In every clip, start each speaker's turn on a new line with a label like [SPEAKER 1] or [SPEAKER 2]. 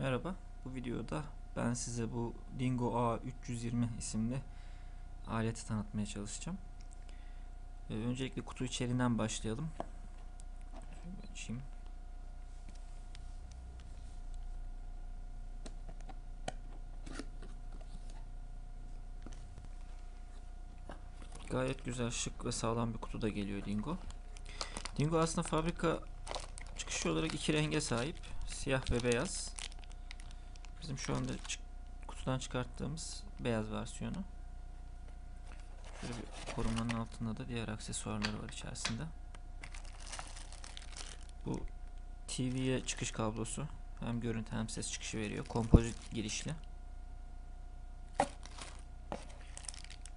[SPEAKER 1] Merhaba, bu videoda ben size bu Dingo A320 isimli aleti tanıtmaya çalışacağım. Ee, öncelikle kutu içeriğinden başlayalım. Açayım. Gayet güzel, şık ve sağlam bir kutuda geliyor Dingo. Dingo aslında fabrika çıkışı olarak iki renge sahip. Siyah ve beyaz. Bizim şu anda kutudan çıkarttığımız beyaz versiyonu. Şöyle bir korumanın altında da diğer aksesuarları var içerisinde. Bu TV'ye çıkış kablosu. Hem görüntü hem ses çıkışı veriyor. Kompozit girişli.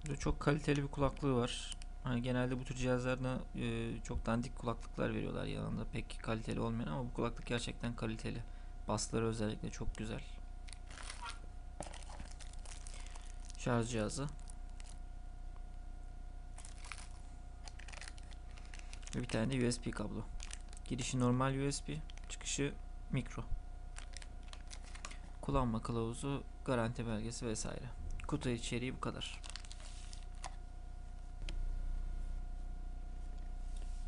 [SPEAKER 1] Böyle çok kaliteli bir kulaklığı var. Hani genelde bu tür cihazlarda e, çok dandik kulaklıklar veriyorlar yanında pek kaliteli olmayan ama bu kulaklık gerçekten kaliteli. Basları özellikle çok güzel. Şarj cihazı. Ve bir tane de USB kablo. Girişi normal USB, çıkışı mikro. Kullanma kılavuzu, garanti belgesi vesaire. Kutu içeriği bu kadar.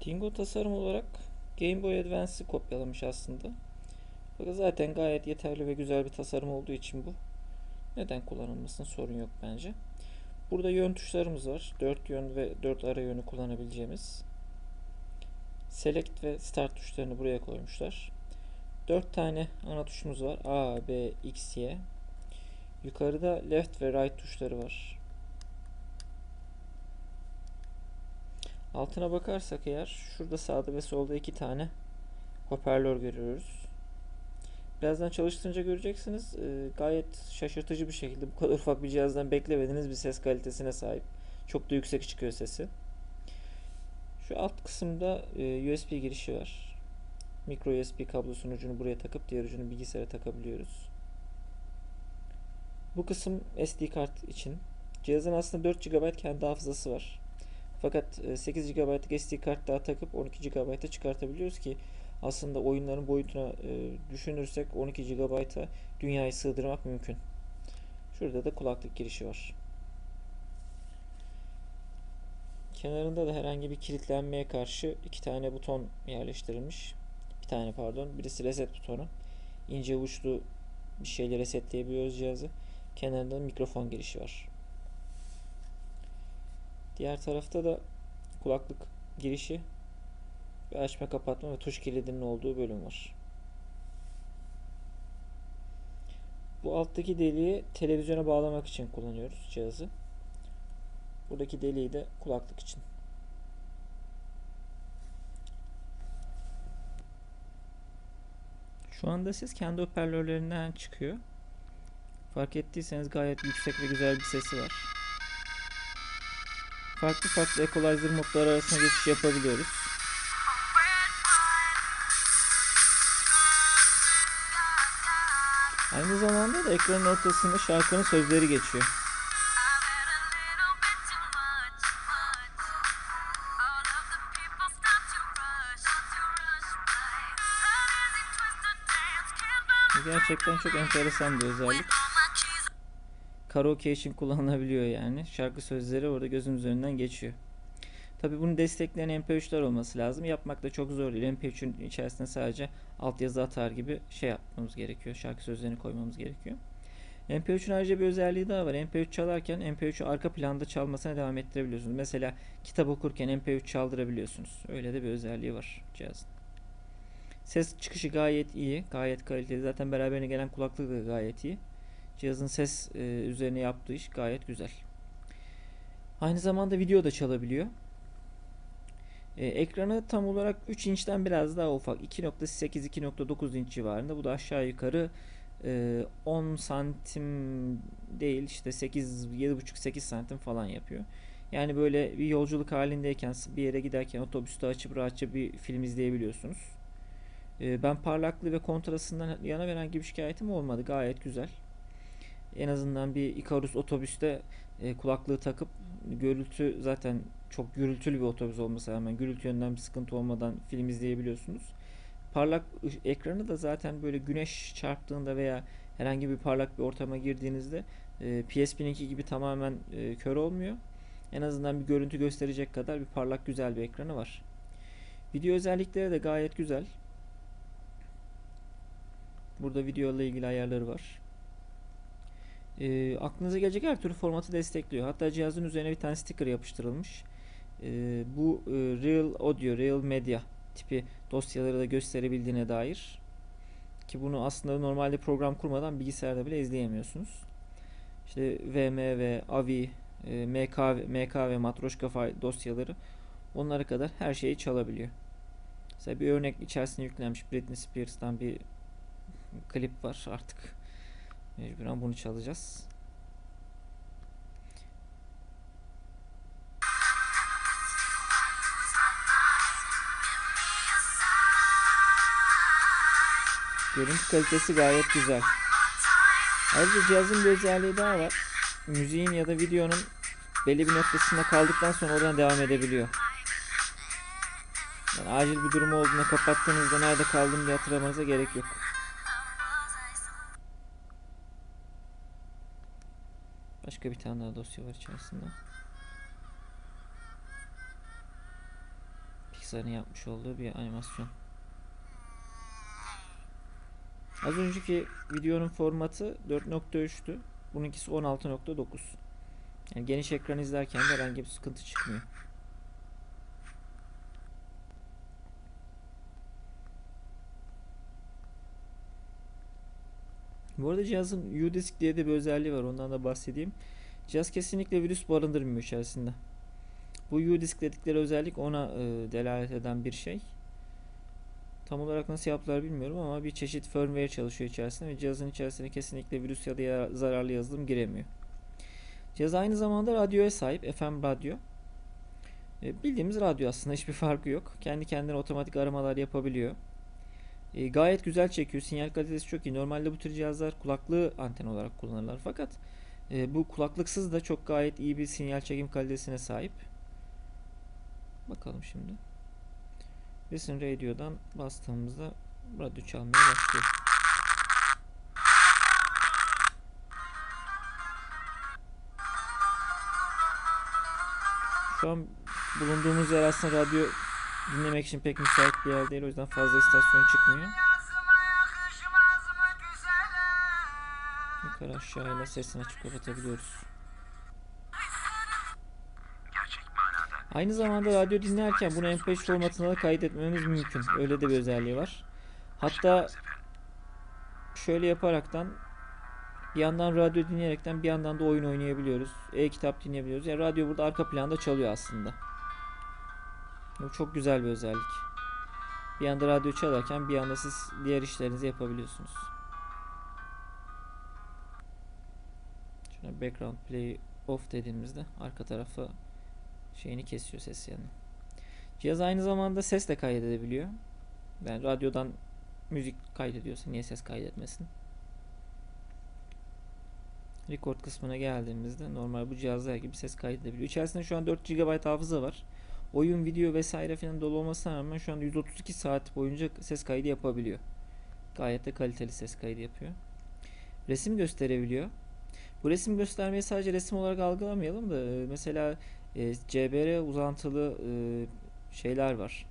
[SPEAKER 1] Tingo tasarım olarak Game Boy Advance'ı kopyalamış aslında. Fakat zaten gayet yeterli ve güzel bir tasarım olduğu için bu. Neden kullanılmasın sorun yok bence. Burada yön tuşlarımız var. 4 yön ve 4 ara yönü kullanabileceğimiz. Select ve Start tuşlarını buraya koymuşlar. 4 tane ana tuşumuz var. A, B, X, Y. Yukarıda left ve right tuşları var. Altına bakarsak eğer şurada sağda ve solda iki tane hoparlör görüyoruz. Birazdan çalıştırınca göreceksiniz. Ee, gayet şaşırtıcı bir şekilde bu kadar ufak bir cihazdan beklemediğiniz bir ses kalitesine sahip. Çok da yüksek çıkıyor sesi. Şu alt kısımda e, USB girişi var. Micro USB kablosunun ucunu buraya takıp diğer ucunu bilgisayara takabiliyoruz. Bu kısım SD kart için. Cihazın aslında 4 GB kendi hafızası var. Fakat e, 8 GB'lık SD kart daha takıp 12 GB'a çıkartabiliyoruz ki aslında oyunların boyutuna e, düşünürsek 12 GB'a dünyayı sığdırmak mümkün. Şurada da kulaklık girişi var. Kenarında da herhangi bir kilitlenmeye karşı iki tane buton yerleştirilmiş. Bir tane pardon. Birisi reset butonu. İnce uçlu bir şeyle resetleyebiliyoruz cihazı. Kenarında mikrofon girişi var. Diğer tarafta da kulaklık girişi açma kapatma ve tuş kilidinin olduğu bölüm var. Bu alttaki deliği televizyona bağlamak için kullanıyoruz cihazı. Buradaki deliği de kulaklık için. Şu anda ses kendi hoparlörlerinden çıkıyor. Fark ettiyseniz gayet yüksek ve güzel bir sesi var. Farklı farklı equalizer modları arasında geçiş yapabiliyoruz. Aynı zamanda da ekranın ortasında şarkının sözleri geçiyor. Gerçekten çok enteresan bir özellik. Karaoke için kullanılabiliyor yani. Şarkı sözleri orada gözümüz önünden geçiyor. Tabi bunu destekleyen MP3'ler olması lazım. Yapmak da çok zor değil. MP3'ün içerisinde sadece altyazı atar gibi şey yapmamız gerekiyor. Şarkı sözlerini koymamız gerekiyor. MP3'ün ayrıca bir özelliği daha var. MP3 çalarken MP3'ü arka planda çalmasına devam ettirebiliyorsunuz. Mesela kitap okurken MP3 çaldırabiliyorsunuz. Öyle de bir özelliği var cihazın. Ses çıkışı gayet iyi. Gayet kaliteli. Zaten beraberine gelen kulaklık da gayet iyi. Cihazın ses e, üzerine yaptığı iş gayet güzel. Aynı zamanda video da çalabiliyor. E, ekranı tam olarak 3 inçten biraz daha ufak. 2.8-2.9 inç civarında. Bu da aşağı yukarı e, 10 santim değil işte 8 7.5-8 santim falan yapıyor. Yani böyle bir yolculuk halindeyken bir yere giderken otobüste açıp rahatça bir film izleyebiliyorsunuz. E, ben parlaklığı ve kontrastından yana herhangi bir şikayetim olmadı. Gayet güzel. En azından bir Icarus otobüste e, kulaklığı takıp gürültü zaten çok gürültülü bir otobüs olması rağmen gürültü yönden bir sıkıntı olmadan film izleyebiliyorsunuz. parlak ekranı da zaten böyle güneş çarptığında veya herhangi bir parlak bir ortama girdiğinizde e, PSP'ninki gibi tamamen e, kör olmuyor. En azından bir görüntü gösterecek kadar bir parlak güzel bir ekranı var. Video özellikleri de gayet güzel. Burada video ile ilgili ayarları var. E, aklınıza gelecek her türlü formatı destekliyor. Hatta cihazın üzerine bir tane sticker yapıştırılmış. E, bu e, Real Audio, Real Media tipi dosyaları da gösterebildiğine dair. Ki bunu aslında normalde program kurmadan bilgisayarda bile izleyemiyorsunuz. İşte VMV, AVI, e, MK, MK ve Matroşka dosyaları onlara kadar her şeyi çalabiliyor. Mesela bir örnek içerisine yüklenmiş Britney Spears'tan bir klip var artık. Mecburen bunu çalacağız. Görüntü kalitesi gayet güzel. Ayrıca cihazın bir özelliği daha var. Müziğin ya da videonun belli bir noktasında kaldıktan sonra oradan devam edebiliyor. Yani acil bir durum olduğunda kapattığınızda nerede kaldım diye hatırlamanıza gerek yok. Başka bir tane daha dosya var içerisinde. Pixar'ın yapmış olduğu bir animasyon. Az önceki videonun formatı 4.3'tü. Bununkisi 16.9. Yani geniş ekran izlerken de herhangi bir sıkıntı çıkmıyor. Bu arada cihazın U-Disk diye de bir özelliği var. Ondan da bahsedeyim. Cihaz kesinlikle virüs barındırmıyor içerisinde. Bu U-Disk dedikleri özellik ona e, delalet eden bir şey. Tam olarak nasıl yaptılar bilmiyorum ama bir çeşit firmware çalışıyor içerisinde ve cihazın içerisine kesinlikle virüs ya da zararlı yazılım giremiyor. Cihaz aynı zamanda radyoya sahip, FM radyo. E, bildiğimiz radyo aslında hiçbir farkı yok. Kendi kendine otomatik aramalar yapabiliyor. E, gayet güzel çekiyor. Sinyal kalitesi çok iyi. Normalde bu tür cihazlar kulaklığı anten olarak kullanırlar. Fakat e, bu kulaklıksız da çok gayet iyi bir sinyal çekim kalitesine sahip. Bakalım şimdi. Listen Radio'dan bastığımızda radyo çalmaya başlıyor. Şu an bulunduğumuz yer aslında radyo dinlemek için pek müsait bir yer değil. O yüzden fazla istasyon çıkmıyor. Yukarı aşağıyla sesini açıp kapatabiliyoruz. Aynı zamanda radyo dinlerken bunu MP3 formatına da kaydetmemiz mümkün. Öyle de bir özelliği var. Hatta şöyle yaparaktan bir yandan radyo dinleyerekten bir yandan da oyun oynayabiliyoruz. E-kitap dinleyebiliyoruz. Yani radyo burada arka planda çalıyor aslında. Bu çok güzel bir özellik. Bir yanda radyo çalarken bir yanda siz diğer işlerinizi yapabiliyorsunuz. Şuna background play off dediğimizde arka tarafa şeyini kesiyor ses yanını. Cihaz aynı zamanda ses de kaydedebiliyor. Yani radyodan müzik kaydediyorsa niye ses kaydetmesin? Record kısmına geldiğimizde normal bu cihazlar gibi ses kaydedebiliyor. İçerisinde şu an 4 GB hafıza var. Oyun, video vesaire falan dolu olmasına rağmen şu anda 132 saat boyunca ses kaydı yapabiliyor. Gayet de kaliteli ses kaydı yapıyor. Resim gösterebiliyor. Bu resim göstermeyi sadece resim olarak algılamayalım da e, mesela e, CBR uzantılı e, şeyler var.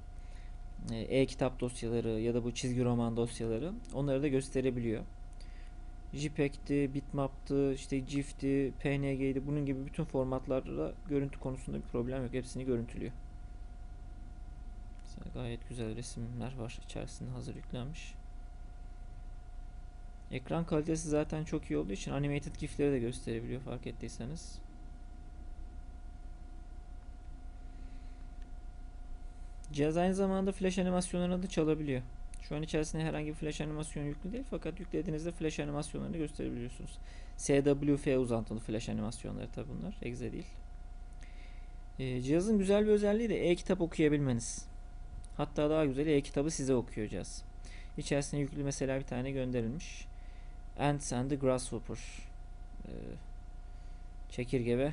[SPEAKER 1] E, E-kitap dosyaları ya da bu çizgi roman dosyaları onları da gösterebiliyor. JPEG'ti, bitmap'tı, işte GIF'ti, PNG'ydi bunun gibi bütün formatlarda görüntü konusunda bir problem yok. Hepsini görüntülüyor. Mesela gayet güzel resimler var içerisinde hazır yüklenmiş. Ekran kalitesi zaten çok iyi olduğu için animated GIF'leri de gösterebiliyor fark ettiyseniz. Cihaz aynı zamanda flash animasyonlarını da çalabiliyor. Şu an içerisinde herhangi bir flash animasyon yüklü değil fakat yüklediğinizde flash animasyonlarını gösterebiliyorsunuz. SWF uzantılı flash animasyonları tabi bunlar. Exe değil. Ee, cihazın güzel bir özelliği de e-kitap okuyabilmeniz. Hatta daha güzeli e-kitabı size okuyor cihaz. İçerisine yüklü mesela bir tane gönderilmiş. Ants and the Grasshopper. Ee, çekirge ve